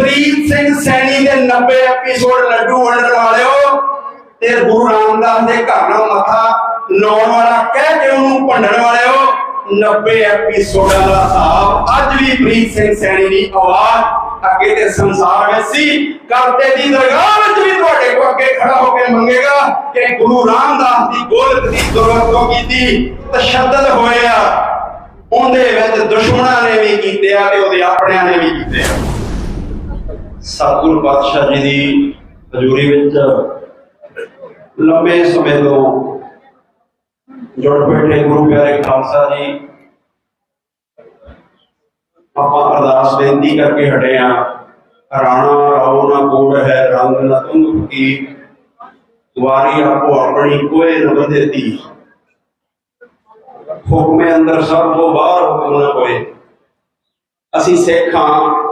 ਪ੍ਰੀਤ ਸਿੰਘ ਸੈਣੀ ਦੇ 90 ਐਪੀਸੋਡ ਲੱਡੂ ਵੰਡਣ ਵਾਲਿਓ ਤੇ ਗੁਰੂ ਰਾਮਦਾਸ ਦੇ ਘਰ ਨਾਲ ਮੱਥਾ ਲਾਉਣ ਵਾਲਾ ਕਹਿ ਕੇ ਉਹਨੂੰ ਭੰਡਣ ਵਾਲਿਓ 90 ਐਪੀਸੋਡਾਂ ਦਾ ਹਿਸਾਬ ਅੱਜ ਵੀ ਪ੍ਰੀਤ ਸਿੰਘ ਸੈਣੀ ਦੀ ਆਵਾਜ਼ ਅੱਗੇ ਤੇ ਸੰਸਾਰ ਵਿੱਚ ਸੀ। ਕਰਤੇ ਦੀ ਦਰਗਾਹ ਵਿੱਚ ਵੀ ਤੁਹਾਡੇ ਕੋ ਅੱਗੇ ਖੜਾ ਹੋ ਕੇ ਮੰਗੇਗਾ ਕਿ ਗੁਰੂ ਰਾਮਦਾਸ ਦੀ ਗੋਲਕ ਦੀ ਦੁਰਵਰਤੋਂ ਕੀਤੀ, ਤਸ਼ੱਦਦ ਹੋਇਆ। ਉਹਦੇ ਵਿੱਚ ਦੁਸ਼ਮਣਾਂ ਨੇ ਵੀ ਕੀਤੇ ਆ ਤੇ ਉਹਦੇ ਆਪਣਿਆਂ ਨੇ ਵੀ ਕੀਤੇ ਆ। ਸਤਿਗੁਰੂ ਪਾਤਸ਼ਾਹ ਜੀ ਦੀ ਹਜ਼ੂਰੀ ਵਿੱਚ ਲੰਬੇ ਸਮੇਂ ਤੋਂ ਜੁੜ ਬੈਠੇ ਗੁਰੂ ਪਿਆਰੇ ਖਾਲਸਾ ਜੀ, ਆਪਾਂ ਅਰਦਾਸ ਬੇਨਤੀ ਕਰਕੇ ਹਟੇ ਆ ਰਾਣਾ ਰਾਉ ਨਾ ਕੋੜ ਹੈ, ਰੰਗ ਨਾ ਤੁੰਗ ਕੀ। ਵਾਰੀ ਆਪੋ ਆਪਣੀ ਕੋਏ ਨ ਬੰਦੇਤੀ ਹੁਕਮੇ ਅੰਦਰ ਸਭ ਤੋਂ ਬਾਹਰ ਹੁਕਮ ਨਾ ਹੋਏ। ਅਸੀਂ ਸਿੱਖ ਹਾਂ।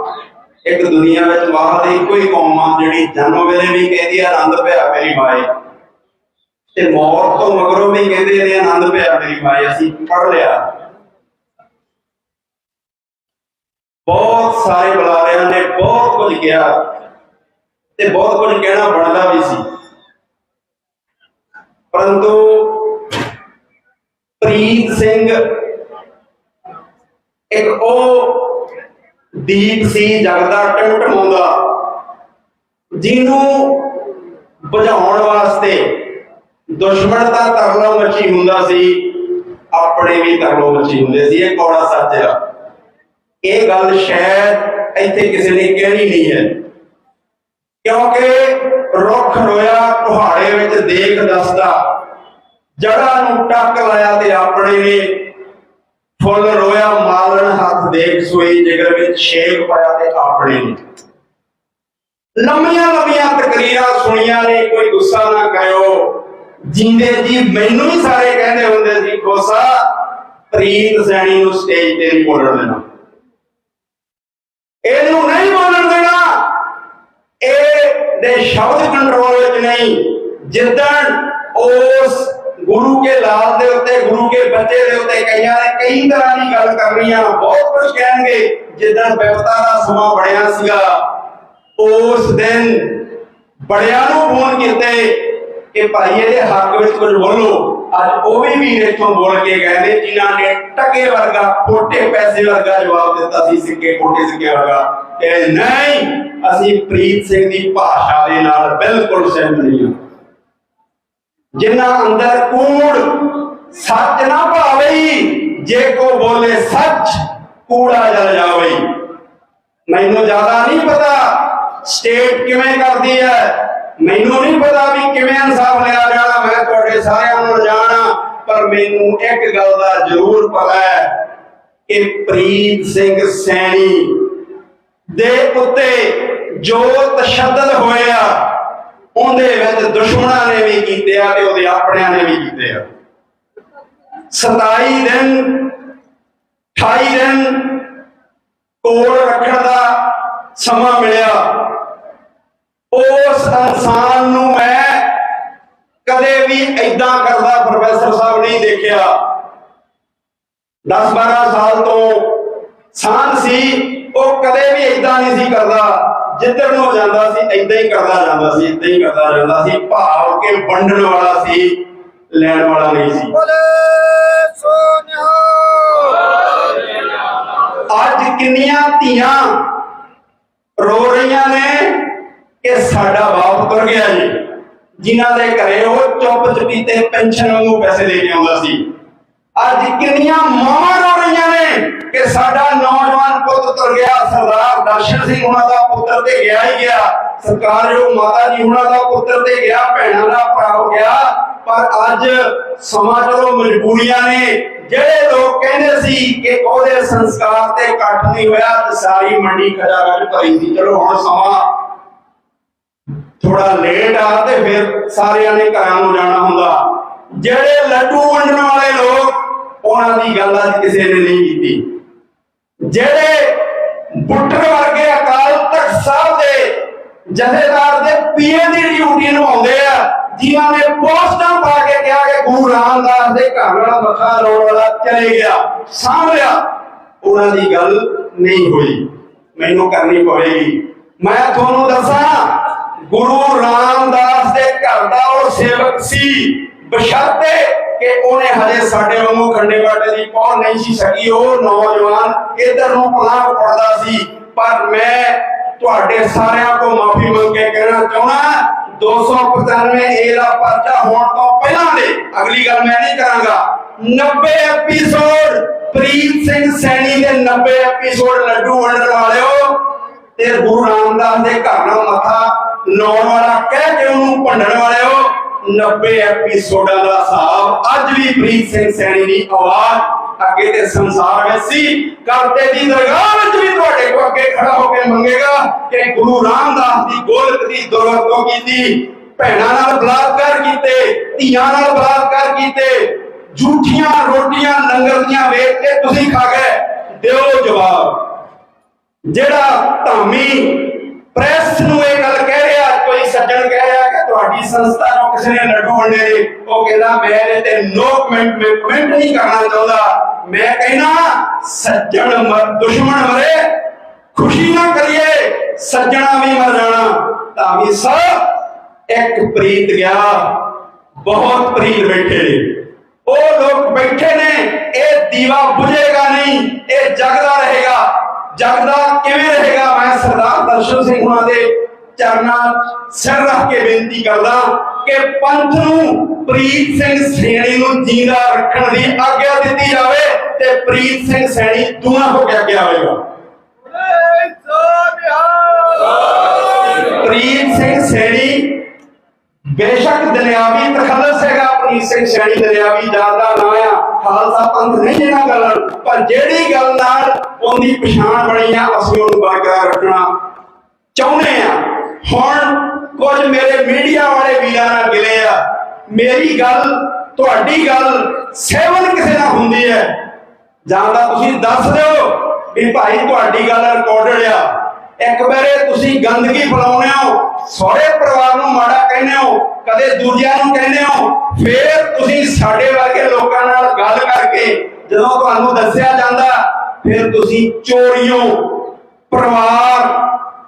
ਇੱਕ ਦੁਨੀਆ ਵਿੱਚ ਬਾਹਰ ਦੀ ਕੋਈ ਕੌਮ ਆ, ਜਿਹੜੀ ਜਨਮ ਵੇਲੇ ਵੀ ਕਹਿੰਦੀ ਆ, ਆਨੰਦ ਭਿਆ ਮੇਰੀ ਮਾਏ। ਤੇ ਮੌਤ ਤੋਂ ਮਗਰੋਂ ਵੀ ਕਹਿੰਦੇ ਨੇ, ਆਨੰਦ ਭਿਆ ਮੇਰੀ ਮਾਏ, ਅਸੀਂ ਪੜ ਲਿਆ। ਬਹੁਤ ਸਾਰੇ ਬੁਲਾਰਿਆਂ ਨੇ ਬਹੁਤ ਕੁਝ ਕਿਹਾ ਤੇ ਬਹੁਤ ਕੁਝ ਕਹਿਣਾ ਬਣਦਾ ਵੀ ਸੀ। ਪਰੰਤੂ ਪ੍ਰੀਤ ਸਿੰਘ ਇੱਕ ਉਹ ਦੀਪ ਸੀ ਜਗਦਾ ਟਮਟਮਾਉਂਦਾ ਜਿਹਨੂੰ ਬੁਝਾਉਣ ਵਾਸਤੇ ਦੁਸ਼ਮਣ ਦਾ ਤਰਲੋ ਮੱਛੀ ਹੁੰਦਾ ਸੀ, ਆਪਣੇ ਵੀ ਤਰਲੋ ਮੱਛੀ ਹੁੰਦੇ ਸੀ, ਇਹ ਕੌੜਾ ਸੱਚ ਆ। ਇਹ ਗੱਲ ਸ਼ਾਇਦ ਇੱਥੇ ਕਿਸੇ ਨੇ ਕਹਿਣੀ ਨਹੀਂ ਹੈ। ਕਿਉਂਕਿ ਰੁੱਖ ਰੋਇਆ ਕੁਹਾੜੇ ਵਿੱਚ ਦੇਖ ਦੱਸਦਾ ਜੜਾ ਨੂੰ ਟੱਕ ਲਾਇਆ ਤੇ ਆਪਣੇ ਨੇ ਫੁੱਲ ਦੇਖ ਸੋਈ ਜਿਗਰ ਵਿੱਚ ਛੇਕ ਪਾਇਆ ਤੇ ਆਪਣੇ ਨੇ ਲੰਮੀਆਂ ਲੰਮੀਆਂ ਤਕਰੀਰਾਂ ਸੁਣੀਆਂ ਨੇ, ਕੋਈ ਗੁੱਸਾ ਨਾ ਕਰਿਓ। ਜਿੰਦੇ ਜੀ ਮੈਨੂੰ ਹੀ ਸਾਰੇ ਕਹਿੰਦੇ ਹੁੰਦੇ ਸੀ ਕੋਸਾ ਪ੍ਰੀਤ ਸੈਣੀ ਨੂੰ ਸਟੇਜ ਤੇ ਨਹੀਂ ਬੋਲਣ ਦੇਣਾ। ਇਹਨੂੰ ਨਹੀਂ ਬੋਲਣ ਦੇਣਾ। ਇਹ ਦੇ ਸ਼ਬਦ ਕੰਟਰੋਲ ਵਿੱਚ ਨਹੀਂ। ਜਿੱਦਣ ਉਸ ਗੁਰੂ ਕੇ ਲਾਲ ਦੇ ਉੱਤੇ, ਗੁਰੂ ਕੇ ਬੱਚੇ ਦੇ ਉੱਤੇ ਕਈਆਂ ਨੇ ਕਈ ਤਰ੍ਹਾਂ ਦੀ ਗੱਲ ਕਰ ਬਹੁਤ ਕੁਝ ਕਹਿਣਗੇ। ਜਿੱਦਾਂ ਬਿਪਤਾ ਦਾ ਸਮਾਂ ਬਣਿਆ ਸੀਗਾ, ਉਸ ਦਿਨ ਬੜਿਆਂ ਨੂੰ ਫੋਨ ਕੀਤੇ ਕਿ ਭਾਈ ਇਹਦੇ ਹੱਕ ਵਿੱਚ ਕੁਝ ਬੋਲੋ ਅੱਜ ਉਹ ਵੀ ਵੀਰ ਇੱਥੋਂ ਬੋਲ ਕੇ ਗਏ ਨੇ, ਜਿਨ੍ਹਾਂ ਨੇ ਟਕੇ ਵਰਗਾ ਫੋਟੇ ਪੈਸੇ ਵਰਗਾ ਜਵਾਬ ਦਿੱਤਾ ਸੀ, ਸਿੱਕੇ ਫੋਟੇ ਸਿੱਕੇ ਵਰਗਾ। ਕਿ ਨਹੀਂ, ਅਸੀਂ ਪ੍ਰੀਤ ਸਿੰਘ ਦੀ ਭਾਸ਼ਾ ਦੇ ਨਾਲ ਬਿਲਕੁਲ ਸਹਿਮਤ ਨਹੀਂ ਹਾਂ। ਜਿਨ੍ਹਾਂ ਅੰਦਰ ਕੂੜ ਸੱਚ ਨਾ ਭਾਵਈ ਜੇ ਕੋ ਬੋਲੇ ਸੱਚ, ਕੂੜਾ ਜਲ ਜਾਵੇ। ਮੈਨੂੰ ਜ਼ਿਆਦਾ ਨਹੀਂ ਪਤਾ ਸਟੇਟ ਕਿਵੇਂ ਕਰਦੀ ਹੈ। ਮੈਨੂੰ ਨਹੀਂ ਪਤਾ ਵੀ ਕਿਵੇਂ ਇਨਸਾਫ ਲਿਆ ਜਾਣਾ। ਮੈਂ ਤੁਹਾਡੇ ਸਾਰਿਆਂ ਨੂੰ ਜਾਣਾ ਪਰ ਮੈਨੂੰ ਇੱਕ ਗੱਲ ਦਾ ਜ਼ਰੂਰ ਪਤਾ ਹੈ ਕਿ ਪ੍ਰੀਤ ਸਿੰਘ ਸੈਣੀ ਦੇ ਉੱਤੇ ਜੋ ਤਸ਼ੱਦਦ ਹੋਇਆ। ਉਹਦੇ ਵਿੱਚ ਦੁਸ਼ਮਣਾਂ ਨੇ ਵੀ ਕੀਤੇ ਆ ਤੇ ਉਹਦੇ ਆਪਣਿਆਂ ਨੇ ਵੀ ਕੀਤੇ ਆ। 27 ਦਿਨ 28 ਦਿਨ ਕੋਲ ਰੱਖਣ ਦਾ ਸਮਾਂ ਮਿਲਿਆ। ਉਸ ਇਨਸਾਨ ਨੂੰ ਮੈਂ ਕਦੇ ਵੀ ਐਦਾਂ ਕਰਦਾ ਪ੍ਰੋਫੈਸਰ ਸਾਹਿਬ ਨਹੀਂ ਦੇਖਿਆ। 10 12 ਸਾਲ ਤੋਂ ਸਾਨ ਸੀ, ਉਹ ਕਦੇ ਵੀ ਐਦਾਂ ਨਹੀਂ ਸੀ ਕਰਦਾ। ਜਿੱਧਰ ਨੂੰ ਜਾਂਦਾ ਸੀ ਐਦਾਂ ਹੀ ਕਰਦਾ ਜਾਂਦਾ ਸੀ ਐਦਾਂ ਹੀ ਕਰਦਾ ਜਾਂਦਾ ਸੀ। ਭਾਵ ਕੇ ਵੰਡਣ ਵਾਲਾ ਸੀ ਲੈਣ ਵਾਲਾ ਨਹੀਂ ਸੀ। ਅੱਜ ਕਿੰਨੀਆਂ ਧੀਆਂ ਰੋ ਰਹੀਆਂ ਨੇ ਕਿ ਸਾਡਾ ਬਾਪ ਤੁਰ ਗਿਆ ਜੀ। ਜਿਨ੍ਹਾਂ ਦੇ ਘਰੇ ਉਹ ਚੁੱਪ ਚਪੀਤੇ ਪੈਨਸ਼ਨ ਵਾਂਗੂ ਪੈਸੇ ਦੇ ਕੇ ਆਉਂਦਾ ਸੀ। ਅੱਜ ਕਿੰਨੀਆਂ ਮਾਵਾਂ ਰੋ ਰਹੀਆਂ ਨੇ ਕਿ ਸਾਡਾ ਨੌਜਵਾਨ ਦਰਸ਼ਨ ਸਿੰਘ ਉਹਨਾਂ ਦਾ ਪੁੱਤਰ ਤੇ ਗਿਆ ਹੀ ਗਿਆ। ਸਰਕਾਰਯੋਗ ਮਾਤਾ ਜੀ ਉਹਨਾਂ ਦਾ ਪੁੱਤਰ ਤੇ ਗਿਆ, ਭੈਣਾਂ ਦਾ ਭਰਾ ਹੋ ਗਿਆ। ਪਰ ਅੱਜ ਸਮਾਂ ਚਲੋ ਮਜਬੂਰੀਆਂ ਨੇ। ਜਿਹੜੇ ਲੋਕ ਕਹਿੰਦੇ ਸੀ ਕਿ ਉਹਦੇ ਸੰਸਕਾਰ ਤੇ ਇਕੱਠ ਨਹੀਂ ਹੋਇਆ, ਤੇ ਸਾਰੀ ਮੰਡੀ ਖਜਾਗੜ ਭਰੀ ਸੀ। ਚਲੋ ਹੁਣ ਸਮਾਂ ਥੋੜਾ ਲੇਟ ਆ ਤੇ ਫਿਰ ਸਾਰਿਆਂ ਨੇ ਘਰਾਂ ਨੂੰ ਜਾਣਾ ਹੁੰਦਾ। ਜਿਹੜੇ ਲੱਡੂ ਵੰਡਣ ਵਾਲੇ ਲੋਕ, ਉਹਨਾਂ ਦੀ ਗੱਲ ਅੱਜ ਕਿਸੇ ਨੇ ਨਹੀਂ ਕੀਤੀ। ਜਿਹੜੇ ਬੁੱਟਰ ਵਰਗੇ ਅਕਾਲ ਤਖਤ ਸਾਹਿਬ ਦੇ ਜਥੇਦਾਰ ਦੇ ਪੀਏ ਦੀ ਡਿਊਟੀ ਨਿਭਾਉਂਦੇ ਆ। ਜਿਨ੍ਹਾਂ ਨੇ ਪੋਸਟਾਂ ਪਾ ਕੇ ਕਿਹਾ ਕਿ ਗੁਰੂ ਰਾਮਦਾਸ ਦੇ ਘਰ ਵਾਲਾ ਮੱਥਾ ਲਾਉਣ ਵਾਲਾ ਚਲੇ ਗਿਆ। ਸਾਂਭ ਉਹਨਾਂ ਦੀ ਗੱਲ ਨਹੀਂ ਹੋਈ। ਮੈਨੂੰ ਕਰਨੀ ਪਵੇਗੀ। ਮੈਂ ਤੁਹਾਨੂੰ ਦੱਸਾਂ, ਗੁਰੂ ਰਾਮਦਾਸ ਦੇ ਘਰ ਦਾ ਉਹ ਸੇਵਕ ਸੀ। ਬਸ਼ਰਤੇ ਕਿ ਉਹਨੇ ਹਜੇ ਸਾਡੇ ਵਾਂਗੂ ਖੰਡੇ ਬਾਟੇ ਦੀ ਪਹੁੰਚ ਨਹੀਂ ਸੀ ਸਕੀ। ਉਹ ਨੌਜਵਾਨ ਇਧਰ ਨੂੰ ਪਲਾਂਗ ਪੜਦਾ ਸੀ। ਪਰ ਮੈਂ ਤੁਹਾਡੇ ਸਾਰਿਆਂ ਤੋਂ ਮਾਫੀ ਮੰਗ ਕੇ ਕਹਿਣਾ ਚਾਹੁੰਦਾ 295 ਏ ਦਾ ਪਰਚਾ ਹੋਣ ਤੋਂ ਪਹਿਲਾਂ ਦੇ ਅਗਲੀ ਗੱਲ ਮੈਂ ਨਹੀਂ ਕਰਾਂਗਾ। 90 ਐਪੀਸੋਡ ਪ੍ਰੀਤ ਸਿੰਘ ਸੈਣੀ ਦੇ 90 ਐਪੀਸੋਡ ਲੱਡੂ ਵੰਡਣ ਵਾਲਿਓ ਤੇ ਗੁਰੂ ਰਾਮਦਾਸ ਦੇ ਘਰ ਨਾਲ ਮੱਥਾ ਲਾਉਣ ਵਾਲਾ ਕਹਿ ਕੇ ਉਹਨੂੰ ਭੰਡਣ ਵਾਲਿਓ 90 ਐਪੀਸੋਡਾਂ ਦਾ ਹਿਸਾਬ ਅੱਜ ਵੀ ਪ੍ਰੀਤ ਸਿੰਘ ਸੈਣੀ ਦੀ ਆਵਾਜ਼ ਅੱਗੇ ਤੇ ਸੰਸਾਰ ਵਿੱਚ ਸੀ ਕਰਤੇ ਦੀ ਦਰਗਾਹ ਵਿੱਚ ਵੀ ਤੁਹਾਡੇ ਕੋ ਅੱਗੇ ਖੜਾ ਹੋ ਕੇ ਮੰਗੇਗਾ ਕਿ ਗੁਰੂ ਰਾਮਦਾਸ ਦੀ ਗੋਲਕ ਦੀ ਦੁਰਵਰਤੋਂ ਕੀਤੀ, ਭੈਣਾਂ ਨਾਲ ਬਲਾਤਕਾਰ ਕੀਤੇ, ਧੀਆਂ ਨਾਲ ਬਲਾਤਕਾਰ ਕੀਤੇ ਝੂਠੀਆਂ ਰੋਟੀਆਂ, ਲੰਗਰ ਦੀਆਂ ਵੇਚ ਕੇ ਤੁਸੀਂ ਖਾ ਗਏ, ਦਿਓ ਜਵਾਬ। ਜਿਹੜਾ ਧਾਮੀ ਪ੍ਰੈਸ ਨੂੰ ਇਹ ਗੱਲ ਕਹਿ ਰਿਹਾ, ਕੋਈ ਸੱਜਣ ਕਹਿ ਰਿਹਾ ਕਿ ਤੁਹਾਡੀ ਸੰਸਥਾ ਨੂੰ ਕਿਸੇ ਨੇ ਲੱਡੂ ਵੰਡੇ ਨੇ, ਉਹ ਕਹਿੰਦਾ, ਮੈਂ ਤੇ ਨੋ ਕਮੈਂਟ ਮੈਂ ਕਮੈਂਟ ਨਹੀਂ ਕਰਨਾ ਚਾਹੁੰਦਾ। ਮੈਂ ਕਹਿੰਦਾ, ਸੱਜਣ ਦੁਸ਼ਮਣ ਮਰੇ, ਖੁਸ਼ੀ ਨਾ ਕਰੀਏ, ਸੱਜਣਾ ਵੀ ਮਰ ਜਾਣਾ। ਧਾਮੀ ਸਾਹਿਬ ਇੱਕ ਪ੍ਰੀਤ ਗਿਆ, ਬਹੁਤ ਪ੍ਰੀਤ ਬੈਠੇ ਨੇ। ਉਹ ਲੋਕ ਬੈਠੇ ਨੇ, ਇਹ ਦੀਵਾ ਬੁਝੇਗਾ ਨਹੀਂ, ਇਹ ਜਗਦਾ ਰਹੇਗਾ। ਜਗਦਾ ਕਿਵੇਂ ਰਹੇਗਾ? ਮੈਂ ਸਰਦਾਰ ਦਰਸ਼ਨ ਸਿੰਘ ਹੁਣਾਂ ਦੇ ਚਰਨਾਂ ਸਿਰ ਰੱਖ ਕੇ ਬੇਨਤੀ ਕਰਦਾ ਕਿ ਪੰਥ ਨੂੰ ਪ੍ਰੀਤ ਸਿੰਘ ਸੈਣੀ ਨੂੰ ਜਿੰਦਾ ਰੱਖਣ ਦੀ ਆਗਿਆ ਦਿੱਤੀ ਜਾਵੇ ਤੇ ਪ੍ਰੀਤ ਸਿੰਘ ਸੈਣੀ ਦੂਣਾ ਹੋ ਕੇ ਅੱਗੇ ਆਵੇਗਾ। ਪ੍ਰੀਤ ਸਿੰਘ ਸੈਣੀ ਬੇਸ਼ੱਕ ਦਰਿਆਵੀ ਤਖੱਲਸ ਹੈਗਾ ਪ੍ਰੀਤ ਸਿੰਘ ਸੈਣੀ ਦਰਿਆਵੀ ਜਾਦਾ ਨਾ ਆ। ਖਾਲਸਾ ਪੰਥ ਨਹੀਂ ਇਹਨਾਂ ਗੱਲਾਂ ਪਰ ਜਿਹੜੀ ਗੱਲ ਨਾਲ ਉਹਦੀ ਪਛਾਣ ਬਣੀ ਆ, ਅਸੀਂ ਉਹਨੂੰ ਬਰਕਰਾਰ ਰੱਖਣਾ ਚਾਹੁੰਦੇ ਆ। ਹੁਣ ਕੁਝ ਮੇਰੇ ਮੀਡੀਆ ਵਾਲੇ ਵੀਰਾਂ ਨਾਲ ਗਿਲੇ ਆ। ਮੇਰੀ ਗੱਲ, ਤੁਹਾਡੀ ਗੱਲ ਸੇਵਨ ਕਿਸੇ ਨਾਲ ਹੁੰਦੀ ਹੈ। ਜਾਂ ਤਾਂ ਤੁਸੀਂ ਦੱਸ ਦਿਓ ਵੀ ਭਾਈ ਤੁਹਾਡੀ ਗੱਲ ਰਿਕਾਰਡਡ ਆ। ਇੱਕ ਵਾਰੇ ਤੁਸੀਂ ਗੰਦਗੀ ਫੈਲਾਉਂਦੇ ਹੋ, ਸਹੁਰੇ ਪਰਿਵਾਰ ਨੂੰ ਮਾੜਾ ਕਹਿੰਦੇ ਹੋ, ਕਦੇ ਦੂਜਿਆਂ ਨੂੰ ਕਹਿੰਦੇ ਹੋ, ਫੇਰ ਤੁਸੀਂ ਸਾਡੇ ਵਰਗੇ ਲੋਕਾਂ ਨਾਲ ਗੱਲ ਕਰਕੇ ਜਦੋਂ ਤੁਹਾਨੂੰ ਦੱਸਿਆ ਜਾਂਦਾ, ਫਿਰ ਤੁਸੀਂ ਚੋਰੀਓ। ਪਰਿਵਾਰ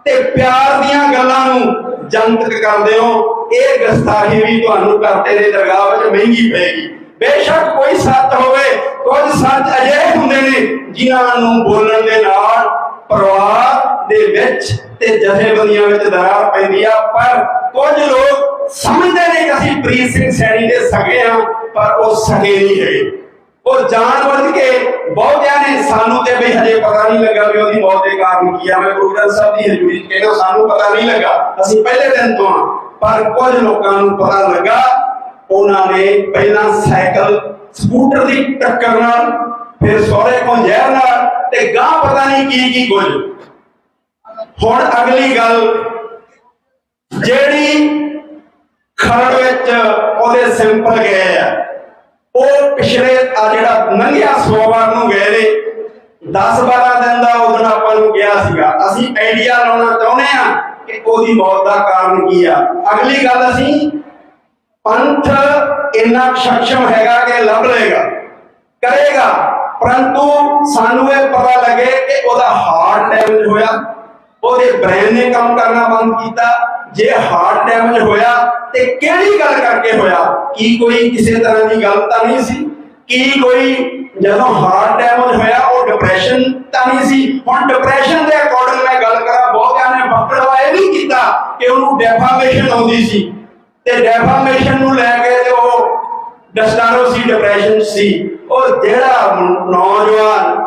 ਤੇ ਪਿਆਰ ਦੀਆਂ ਗੱਲਾਂ ਨੂੰ ਜਨਤਕ ਕਰਦੇ ਹੋ, ਇਹ ਗਸਤਾਹੀ ਵੀ ਤੁਹਾਨੂੰ ਕਰਤੇ ਦੇ ਦਰਗਾਹ ਵਿੱਚ ਮਹਿੰਗੀ ਪਏਗੀ। ਬੇਸ਼ੱਕ ਕੋਈ ਸੱਚ ਹੋਵੇ, ਕੁਝ ਸੱਚ ਅਜਿਹੇ ਹੁੰਦੇ ਨੇ ਜਿਨ੍ਹਾਂ ਨੂੰ ਬੋਲਣ ਦੇ ਨਾਲ ਪਰਿਵਾਰ ਦੇ ਵਿੱਚ ਤੇ ਜਥੇਬੰਦੀਆਂ ਵਿੱਚ ਦਰਾਰ ਪੈਂਦੀ ਆ, ਪਰ ਕੁਝ ਲੋਕ ਸਮਝਦੇ ਨੇ ਕਿ ਅਸੀਂ ਪ੍ਰੀਤ ਸਿੰਘ ਸੈਣੀ ਦੇ ਸਗੇ ਆ ਪਰ ਉਹ ਸਗੇ ਨਹੀਂ ਹੈਗੇ। ਉਹ ਜਾਣ ਬੁੱਝ ਕੇ ਬਹੁਤਿਆਂ ਨੇ ਸਾਨੂੰ ਤੇ ਵੀ ਹਜੇ ਪਤਾ ਨਹੀਂ ਲੱਗਾ ਵੀ ਉਹਦੀ ਮੌਤ ਦੇ ਕਾਰਨ ਕੀ ਆ। ਮੈਂ ਗੁਰੂ ਗ੍ਰੰਥ ਸਾਹਿਬ ਦੀ ਹਜ਼ੂਰੀ ਕਹਿੰਦਾ, ਸਾਨੂੰ ਪਤਾ ਨਹੀਂ ਲੱਗਾ। ਅਸੀਂ ਪਹਿਲੇ ਦਿਨ ਤੋਂ ਆ, ਪਰ ਕੁਝ ਲੋਕਾਂ ਨੂੰ ਪਤਾ ਲੱਗਾ, ਉਹਨਾਂ ਨੇ ਪਹਿਲਾਂ ਸਾਈਕਲ, ਸਕੂਟਰ ਦੀ ਟੱਕਰ ਨਾਲ, ਫਿਰ ਸਹੁਰੇ ਕੋਲ ਜ਼ਹਿਰ ਨਾਲ ਤੇ ਗਾਂ ਪਤਾ ਨਹੀਂ ਕੀ ਕੀ ਕੁਝ। ਹੁਣ ਅਗਲੀ ਗੱਲ, ਜਿਹੜੀ ਖਰੜ ਵਿੱਚ ਉਹਦੇ ਸਿੰਪਲ ਗਏ ਆ। ਉਹ ਪਿਛਲੇ ਆ ਜਿਹੜਾ ਨੰਗਿਆ ਸੋਮਵਾਰ ਨੂੰ ਗਏ ਨੇ 10 12 ਦਿਨ ਦਾ ਉਦੋਂ ਆਪਾਂ ਨੂੰ ਗਿਆ ਸੀਗਾ। ਅਸੀਂ ਆਈਡੀਆ ਲਾਉਣਾ ਚਾਹੁੰਦੇ ਆ ਕਿ ਉਹਦੀ ਮੌਤ ਦਾ ਕਾਰਨ ਕੀ ਆ। ਅਗਲੀ ਗੱਲ ਅਸੀਂ, ਪੰਥ ਇੰਨਾ ਸક્ષਮ ਹੈਗਾ ਕਿ ਲੱਭ ਲਏਗਾ, ਕਰੇਗਾ। ਪਰੰਤੂ ਸਾਨੂੰ ਇਹ ਪਤਾ ਲੱਗੇ ਕਿ ਉਹਦਾ ਹਾਰਟ ਡੈਮੇਜ ਹੋਇਆ, ਉਹਦੇ ਬ੍ਰੇਨ ਨੇ ਕੰਮ ਕਰਨਾ ਬੰਦ ਕੀਤਾ। ਜੇ ਹਾਰਟ ਡੈਮੇਜ ਹੋਇਆ ਤੇ ਕਿਹੜੀ ਗੱਲ ਕਰਕੇ ਹੋਇਆ? ਕੀ ਕੋਈ ਕਿਸੇ ਤਰ੍ਹਾਂ ਦੀ ਗੱਲ ਤਾਂ ਨਹੀਂ ਸੀ? ਕੀ ਕੋਈ ਜਦੋਂ ਹਾਰਟ ਡੈਮੇਜ ਹੋਇਆ, ਉਹ ਡਿਪਰੈਸ਼ਨ ਤਾਂ ਨਹੀਂ ਸੀ? ਹੁਣ ਡਿਪਰੈਸ਼ਨ ਦੇ ਅਕੋਰਡਿੰਗ ਮੈਂ ਗੱਲ ਕਰਾਂ ਬਹੁਤਿਆਂ ਨੇ ਬੱਕੜਵਾ ਇਹ ਨਹੀਂ ਕੀਤਾ ਕਿ ਉਹਨੂੰ ਡੈਫਾਮੇਸ਼ਨ ਆਉਂਦੀ ਸੀ। ਤੇ ਡੈਫਾਮੇਸ਼ਨ ਨੂੰ ਲੈ ਕੇ ਤੇ ਉਹ ਡਸਟਾਰੋ ਸੀ ਡਿਪਰੈਸ਼ਨ ਸੀ। ਉਹ ਜਿਹੜਾ ਨੌਜਵਾਨ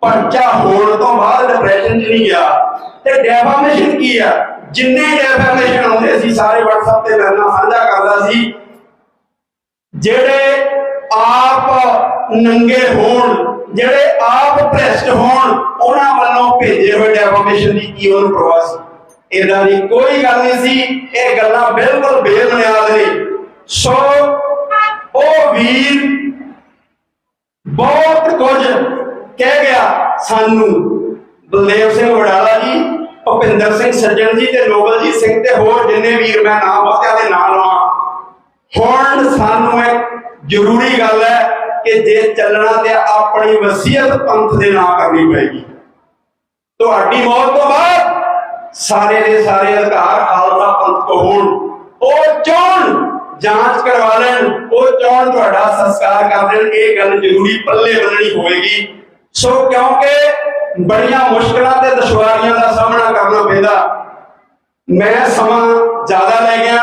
ਪਰਚਾ ਹੋਣ ਤੋਂ ਬਾਅਦ ਡਿਪਰੈਸ਼ਨ 'ਚ ਨਹੀਂ ਗਿਆ। ਤੇ ਡੈਫਾਮੇਸ਼ਨ ਕੀ ਆ? ਜਿੰਨੇ ਡੈਫਾਮੇਸ਼ਨ ਆਉਂਦੇ ਸੀ, ਸਾਰੇ WhatsApp ਤੇ ਮੇਰੇ ਸਾਂਝਾ ਕਰਦਾ ਸੀ। ਜਿਹੜੇ ਆਪ ਨੰਗੇ ਹੋਣ, ਜਿਹੜੇ ਆਪ ਭ੍ਰਿਸ਼ਟ ਹੋਣ, ਉਹਨਾਂ ਵੱਲੋਂ ਭੇਜੇ ਹੋਏ ਡੈਫਾਮੇਸ਼ਨ ਦੀ ਕੀ ਉਹਨੂੰ ਪ੍ਰਵਾਹ ਸੀ? ਇਹਦਾ ਦੀ ਕੋਈ ਗੱਲ ਨਹੀਂ ਸੀ। ਇਹ ਗੱਲਾਂ ਬਿਲਕੁਲ ਬੇਬੁਨਿਆਦ ਨੇ। ਸੋ ਉਹ ਵੀਰ ਬਹੁਤ ਕੁਝ ਕਹਿ ਗਿਆ ਸਾਨੂੰ। ਬਲਦੇਵ ਸਿੰਘ ਵਡਾਲਾ ਜੀ ਭੁਪਿੰਦਰ ਸਿੰਘ ਸੱਜਣ ਜੀ ਤੇ ਨੋਬਲਜੀਤ ਸਿੰਘ ਤੇ ਹੋਰ ਜਿੰਨੇ ਵੀਰ ਮੈਂ ਨਾਮ ਬਹੁਤਿਆਂ ਦੇ ਨਾਮ ਲਵਾਂ ਹੁਣ ਸਾਨੂੰ ਇੱਕ ਜ਼ਰੂਰੀ ਗੱਲ ਹੈ ਕਿ ਜੇ ਚੱਲਣਾ ਤੇ ਆਪਣੀ ਵਸੀਅਤ ਪੰਥ ਦੇ ਨਾਂ ਕਰਨੀ ਪਏਗੀ। ਤੁਹਾਡੀ ਮੌਤ ਤੋਂ ਬਾਅਦ ਸਾਰੇ ਦੇ ਸਾਰੇ ਅਧਿਕਾਰ ਖਾਲਸਾ ਪੰਥ ਕੋ ਹੋਣ। ਉਹ ਚਾਹਣ ਜਾਂਚ ਕਰਵਾ ਲੈਣ, ਉਹ ਚਾਹਣ ਤੁਹਾਡਾ ਸੰਸਕਾਰ ਕਰ ਦੇਣ ਇਹ ਗੱਲ ਜ਼ਰੂਰੀ ਪੱਲੇ ਬੰਨਣੀ ਹੋਏਗੀ। ਸੋ ਕਿਉਂਕਿ ਬੜੀਆਂ ਮੁਸ਼ਕਲਾਂ ਤੇ ਦੁਸ਼ਵਾਰੀਆਂ ਦਾ ਸਾਹਮਣਾ ਕਰਨਾ ਪੈਂਦਾ। ਮੈਂ ਸਮਾਂ ਜ਼ਿਆਦਾ ਲੈ ਗਿਆ।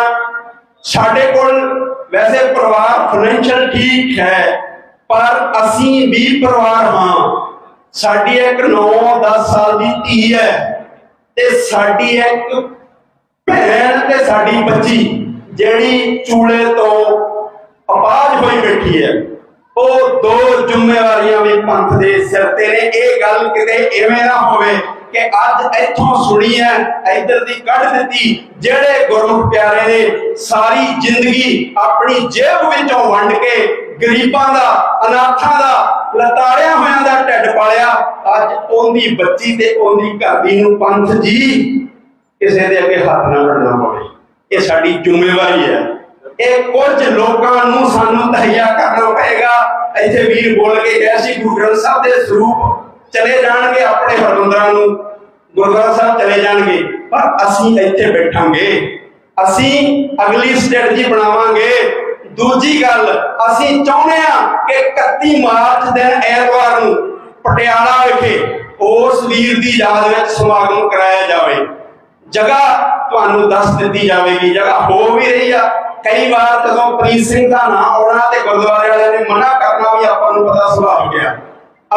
ਸਾਡੇ ਕੋਲ ਵੈਸੇ ਪਰਿਵਾਰ ਫਾਈਨੈਂਸ਼ੀਅਲ ਠੀਕ ਹੈ, ਪਰ ਅਸੀਂ ਵੀ ਪਰਿਵਾਰ ਹਾਂ। ਸਾਡੀ ਇੱਕ 9-10 ਸਾਲ ਦੀ ਧੀ ਹੈ ਤੇ ਸਾਡੀ ਇੱਕ ਭੈਣ ਤੇ ਸਾਡੀ ਬੱਚੀ, ਜਿਹੜੀ ਚੂਲੇ ਤੋਂ ਅਪਾਜ ਹੋਈ ਬੈਠੀ ਹੈ। ਉਹ ਦੋ ਜ਼ਿੰਮੇਵਾਰੀਆਂ ਵੀ ਪੰਥ ਦੇ ਸਿਰ ਤੇ ਨੇ। ਇਹ ਗੱਲ ਕਿਤੇ ਐਵੇਂ ਨਾ ਹੋਵੇ ਕਿ ਅੱਜ ਇੱਥੋਂ ਸੁਣੀ ਹੈ ਇੱਧਰ ਦੀ ਕੱਢ ਦਿੱਤੀ, ਜਿਹੜੇ ਗੁਰਮੁਖ ਪਿਆਰੇ ਨੇ ਸਾਰੀ ਜ਼ਿੰਦਗੀ ਆਪਣੀ ਜੇਬ ਵਿੱਚੋਂ ਵੰਡ ਕੇ ਗਰੀਬਾਂ ਦਾ, ਅਨਾਥਾਂ ਦਾ, ਲਤਾੜਿਆਂ ਹੋਇਆਂ ਦਾ ਢਿੱਡ ਪਾਲਿਆ, ਅੱਜ ਉਹਦੀ ਬੱਚੀ ਤੇ ਉਹਦੀ ਘਰ ਦੀ ਨੂੰ ਪੰਥ ਜੀ ਕਿਸੇ ਦੇ ਅੱਗੇ ਹੱਥ ਨਾ ਲੜਨਾ ਪਵੇ। ਇਹ ਸਾਡੀ ਜ਼ਿੰਮੇਵਾਰੀ ਹੈ। ਇਹ ਕੁਝ ਲੋਕਾਂ ਨੂੰ ਸਾਨੂੰ ਤਹਈਆ ਕਰਨਾ ਪਏਗਾ। ਇੱਥੇ ਵੀਰ ਬੋਲ ਕੇ ਗਏ ਸੀ, ਗੁਰੂ ਗ੍ਰੰਥ ਸਾਹਿਬ ਦੇ ਸਰੂਪ ਚਲੇ ਜਾਣਗੇ ਆਪਣੇ ਹਰਮੰਦਰਾਂ ਨੂੰ। ਗੁਰਦੁਆਰਾ ਸਾਹਿਬ ਚਲੇ ਜਾਣਗੇ। ਪਰ ਅਸੀਂ ਇੱਥੇ ਬੈਠਾਂਗੇ। ਅਸੀਂ ਅਗਲੀ ਸਟ੍ਰੈਟਜੀ ਬਣਾਵਾਂਗੇ। ਦੂਜੀ ਗੱਲ, ਅਸੀਂ ਚਾਹੁੰਦੇ ਆ ਕਿ 31 ਮਾਰਚ ਦਿਨ ਐਤਵਾਰ ਨੂੰ ਪਟਿਆਲਾ ਵਿਖੇ ਉਸ ਵੀਰ ਦੀ ਯਾਦ ਵਿੱਚ ਸਮਾਗਮ ਕਰਾਇਆ ਜਾਵੇ। ਜਗ੍ਹਾ ਤੁਹਾਨੂੰ ਦੱਸ ਦਿੱਤੀ ਜਾਵੇਗੀ। ਜਗ੍ਹਾ ਹੋ ਵੀ ਰਹੀ ਆ। ਕਈ ਵਾਰ ਜਦੋਂ ਪ੍ਰੀਤ ਸਿੰਘ ਦਾ ਨਾਂ ਆਉਣਾ ਤੇ ਗੁਰਦੁਆਰੇ ਵਾਲਿਆਂ ਨੇ ਮਨਾ ਕਰਨਾ ਵੀ ਆਪਾਂ ਨੂੰ ਪਤਾ ਸੁਭਾਅ ਹੋ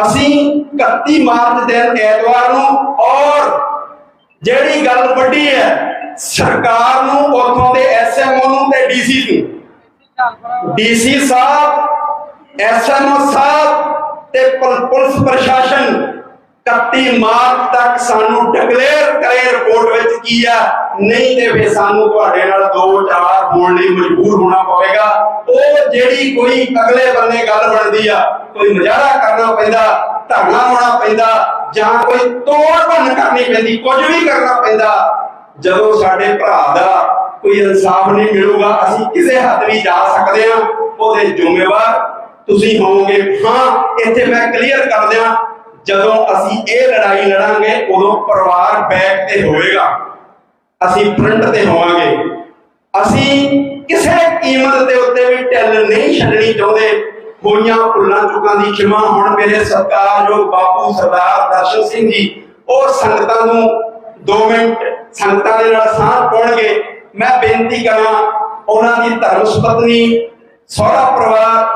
ਅਸੀਂ 31 ਮਾਰਚ ਦਿਨ ਐਤਵਾਰ ਨੂੰ ਔਰ ਜਿਹੜੀ ਗੱਲ ਵੱਡੀ ਹੈ, ਸਰਕਾਰ ਨੂੰ, ਉਥੋਂ ਦੇ ਐਸਐਮਓ ਨੂੰ ਤੇ ਡੀਸੀ ਨੂੰ। ਡੀਸੀ ਸਾਹਿਬ ਐਸਐਮਓ ਸਾਹਿਬ ਤੇ ਪੁਲ- ਪੁਲਿਸ ਪ੍ਰਸ਼ਾਸਨ 31 ਮਾਰਚ ਤੱਕ ਸਾਨੂੰ ਡਿਕਲੇਅਰ ਕਰੇ ਰਿਪੋਰਟ ਵਿੱਚ ਕੀ ਆ? ਨਹੀਂ ਤੇ ਫੇ ਸਾਨੂੰ ਤੁਹਾਡੇ ਨਾਲ ਦੋ ਚਾਰ ਹੋਣ ਲਈ ਮਜਬੂਰ ਹੋਣਾ ਪਵੇਗਾ। ਉਹ ਜਿਹੜੀ ਕੋਈ ਅਗਲੇ ਬੰਨੇ ਗੱਲ ਬਣਦੀ ਆ, ਕੋਈ ਮੁਜ਼ਾਹਰਾ ਕਰਨਾ ਪੈਂਦਾ, ਧਰਨਾ ਹੋਣਾ ਪੈਂਦਾ, ਜਾਂ ਕੋਈ ਤੋੜ ਭੰਨ ਕਰਨੀ ਪੈਂਦੀ, ਕੁਝ ਵੀ ਕਰਨਾ ਪੈਂਦਾ, ਜਦੋਂ ਸਾਡੇ ਭਰਾ ਦਾ ਕੋਈ ਇਨਸਾਫ ਨਹੀਂ ਮਿਲੂਗਾ, ਅਸੀਂ ਕਿਸੇ ਹੱਦ ਵੀ ਜਾ ਸਕਦੇ ਹਾਂ। ਉਹਦੇ ਜ਼ਿੰਮੇਵਾਰ ਤੁਸੀਂ ਹੋਵੋਗੇ। ਹਾਂ, ਇੱਥੇ ਮੈਂ ਕਲੀਅਰ ਕਰ ਦਿਆਂ ਜਦੋਂ ਅਸੀਂ ਇਹ ਲੜਾਈ ਲੜਾਂਗੇ, ਉਦੋਂ ਪਰਿਵਾਰ ਬੈਕ ਤੇ ਹੋਵੇਗਾ। ਅਸੀਂ ਫਰੰਟ ਤੇ ਹੋਵਾਂਗੇ। ਅਸੀਂ ਕਿਸੇ ਕੀਮਤ ਦੇ ਉੱਤੇ ਵੀ ਢਿੱਲ ਨਹੀਂ ਛੱਡਣੀ ਚਾਹੁੰਦੇ। ਹੋਈਆਂ ਭੁੱਲਾਂ ਚੁੱਕਾਂ ਦੀ ਖਿਮਾ ਹੁਣ ਮੇਰੇ ਸਤਿਕਾਰਯੋਗ ਬਾਪੂ ਸਰਦਾਰ ਦਰਸ਼ਨ ਸਿੰਘ ਜੀ, ਉਹ ਸੰਗਤਾਂ ਨੂੰ 2 ਮਿੰਟ ਸੰਗਤਾਂ ਦੇ ਨਾਲ ਸਾਥ ਪਾਉਣਗੇ। ਮੈਂ ਬੇਨਤੀ ਕਰਾਂ, ਉਹਨਾਂ ਦੀ ਧਰਮ ਸੁਪਤਨੀ, ਸਹੁਰਾ ਪਰਿਵਾਰ,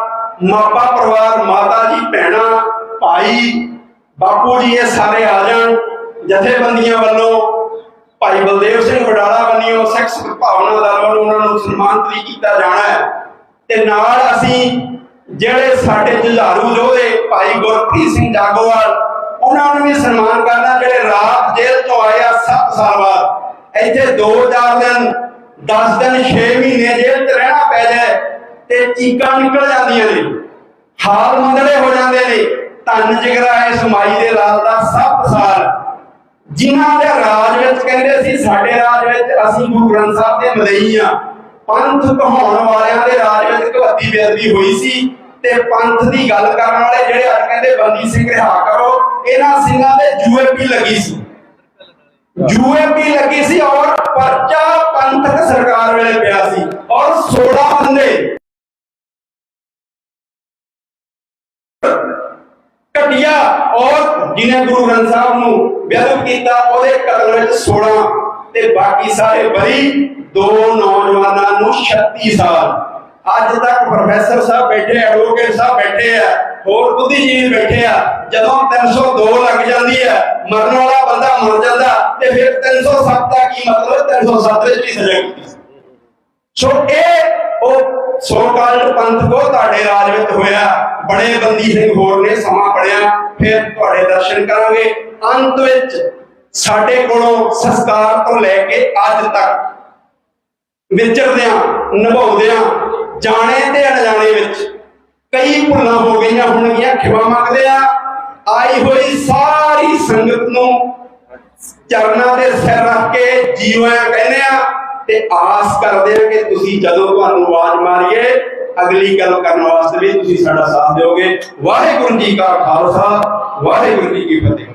ਮਾਪਾ ਪਰਿਵਾਰ, ਮਾਤਾ ਜੀ, ਭੈਣਾਂ, ਭਾਈ ਬਾਪੂ ਜੀ ਇਹ ਸਾਰੇ ਆ ਜਾਣ। ਜਥੇਬੰਦੀਆਂ ਵੱਲੋਂ ਭਾਈ ਬਲਦੇਵ ਸਿੰਘ ਵਡਾਲਾ ਬੰਨਿਓ ਸਿੱਖ ਭਾਵਨਾ ਦਲ ਵੱਲੋਂ ਉਹਨਾਂ ਨੂੰ ਸਨਮਾਨਿਤ ਵੀ ਕੀਤਾ ਜਾਣਾ ਹੈ। ਤੇ ਨਾਲ ਅਸੀਂ ਜਿਹੜੇ ਸਾਡੇ ਜੁਝਾਰੂ ਯੋਧੇ ਭਾਈ ਗੁਰਪ੍ਰੀਤ ਸਿੰਘ ਜਾਗੋਵਾਲ, ਉਹਨਾਂ ਨੂੰ ਵੀ ਸਨਮਾਨ ਕਰਨਾ, ਜਿਹੜੇ ਰਾਤ ਜੇਲ੍ਹ ਤੋਂ ਆਏ ਆ 7 ਸਾਲ ਬਾਅਦ। ਇੱਥੇ 2-4 ਦਿਨ 10 ਦਿਨ 6 ਮਹੀਨੇ ਜੇਲ੍ਹ 'ਚ ਰਹਿਣਾ ਪੈ ਜਾਏ ਤੇ ਚੀਕਾਂ ਨਿਕਲ ਜਾਂਦੀਆਂ ਨੇ। ਹਾਲ ਮੰਦੜੇ ਹੋ ਜਾਂਦੇ ਨੇ। ਧੰਨ ਜਿਗਰਾ ਇਸ ਮਾਈ ਦੇ ਲਾਲ ਦਾ 7 ਸਾਲ ਜਿਨ੍ਹਾਂ ਦੇ ਰਾਜ ਵਿੱਚ ਕਹਿੰਦੇ ਸੀ, ਸਾਡੇ ਰਾਜ ਵਿੱਚ ਅਸੀਂ ਗੁਰੂ ਗ੍ਰੰਥ ਸਾਹਿਬ ਦੇ ਮਦਈ ਆ ਪੰਥ ਕਹਾਉਣ ਵਾਲਿਆਂ ਦੇ ਰਾਜ ਵਿੱਚ ਘੱਤੀ ਬੇਅਦਬੀ ਹੋਈ ਸੀ ਤੇ ਪੰਥ ਦੀ ਗੱਲ ਕਰਨ ਵਾਲੇ ਜਿਹੜੇ ਅੱਜ ਕਹਿੰਦੇ ਬੰਦੀ ਸਿੰਘ ਰਿਹਾ ਕਰੋ, ਇਹਨਾਂ ਸਿੰਘਾਂ ਦੇ ਯੂਏਪੀ ਲੱਗੀ ਸੀ। ਯੂਏਪੀ ਲੱਗੀ ਸੀ ਔਰ ਪਰਚਾ ਪੰਥਕ ਸਰਕਾਰ ਵੇਲੇ ਪਿਆ ਸੀ ਔਰ 16 ਬੰਦੇ ਘਟਿਆ ਔਰ ਜਿਨੇ ਗੁਰੂ ਗ੍ਰੰਥ ਸਾਹਿਬ ਨੂੰ ਬੇਅਦਬ ਕੀਤਾ, ਉਹਦੇ ਕਤਲ ਵਿੱਚ 16 ਤੇ ਬਾਕੀ ਸਾਰੇ ਬਰੀ ਦੋ ਨੌਜਵਾਨਾਂ ਨੂੰ 36 ਸਾਲ। ਅੱਜ ਤੱਕ ਪ੍ਰੋਫੈਸਰ ਸਾਹਿਬ ਬੈਠੇ, ਐਡਵੋਕੇਟ ਸਾਹਿਬ ਬੈਠੇ ਆ, ਹੋਰ ਬੁੱਧੀਜੀਵੀ ਬੈਠੇ ਆ। ਜਦੋਂ 302 ਲੱਗ ਜਾਂਦੀ ਹੈ ਮਰਨ ਵਾਲਾ ਬੰਦਾ ਮਰ ਜਾਂਦਾ ਤੇ ਫਿਰ 307 ਦਾ ਕੀ ਮਤਲਬ? 307 ਵਿੱਚ ਵੀ ਸਜ਼ਾ ਕੀਤੀ ਸੋ ਇਹ ਉਹ ਸੋ ਕਾਲਡ ਪੰਥ ਕੋ ਤੁਹਾਡੇ ਰਾਜ ਵਿੱਚ ਹੋਇਆ। ਬੜੇ ਬੰਦੀ ਸਿੰਘ ਹੋਰ ਨੇ ਸਮਾਂ ਪੜਿਆ ਫਿਰ ਤੁਹਾਡੇ ਦਰਸ਼ਨ ਕਰਾਂਗੇ। ਅੰਤ ਵਿੱਚ ਸਾਡੇ ਕੋਲੋਂ ਸੰਸਕਾਰ ਤੋਂ ਲੈ ਕੇ ਅੱਜ ਤੱਕ ਵਿਚਰਦਿਆਂ, ਨਿਭਾਉਂਦਿਆਂ, ਜਾਣੇ ਤੇ ਅਣਜਾਣੇ ਵਿੱਚ ਕਈ ਭੁੱਲਾਂ ਹੋ ਗਈਆਂ ਹੋਣਗੀਆਂ। ਖਿਵਾ ਮੰਗਦੇ ਆ। ਆਈ ਹੋਈ ਸਾਰੀ ਸੰਗਤ ਨੂੰ ਚਰਨਾਂ ਦੇ ਸਿਰ ਰੱਖ ਕੇ ਜੀਵਾਂ ਕਹਿੰਦੇ ਆ ਤੇ ਆਸ ਕਰਦੇ ਹਾਂ ਕਿ ਤੁਸੀਂ ਜਦੋਂ ਤੁਹਾਨੂੰ ਆਵਾਜ਼ ਮਾਰੀਏ, ਅਗਲੀ ਗੱਲ ਕਰਨ ਵਾਸਤੇ ਵੀ ਤੁਸੀਂ ਸਾਡਾ ਸਾਥ ਦਿਓਗੇ। ਵਾਹਿਗੁਰੂ ਜੀ ਕਾ ਖਾਲਸਾ, ਵਾਹਿਗੁਰੂ ਜੀ ਕੀ ਫਤਿਹ।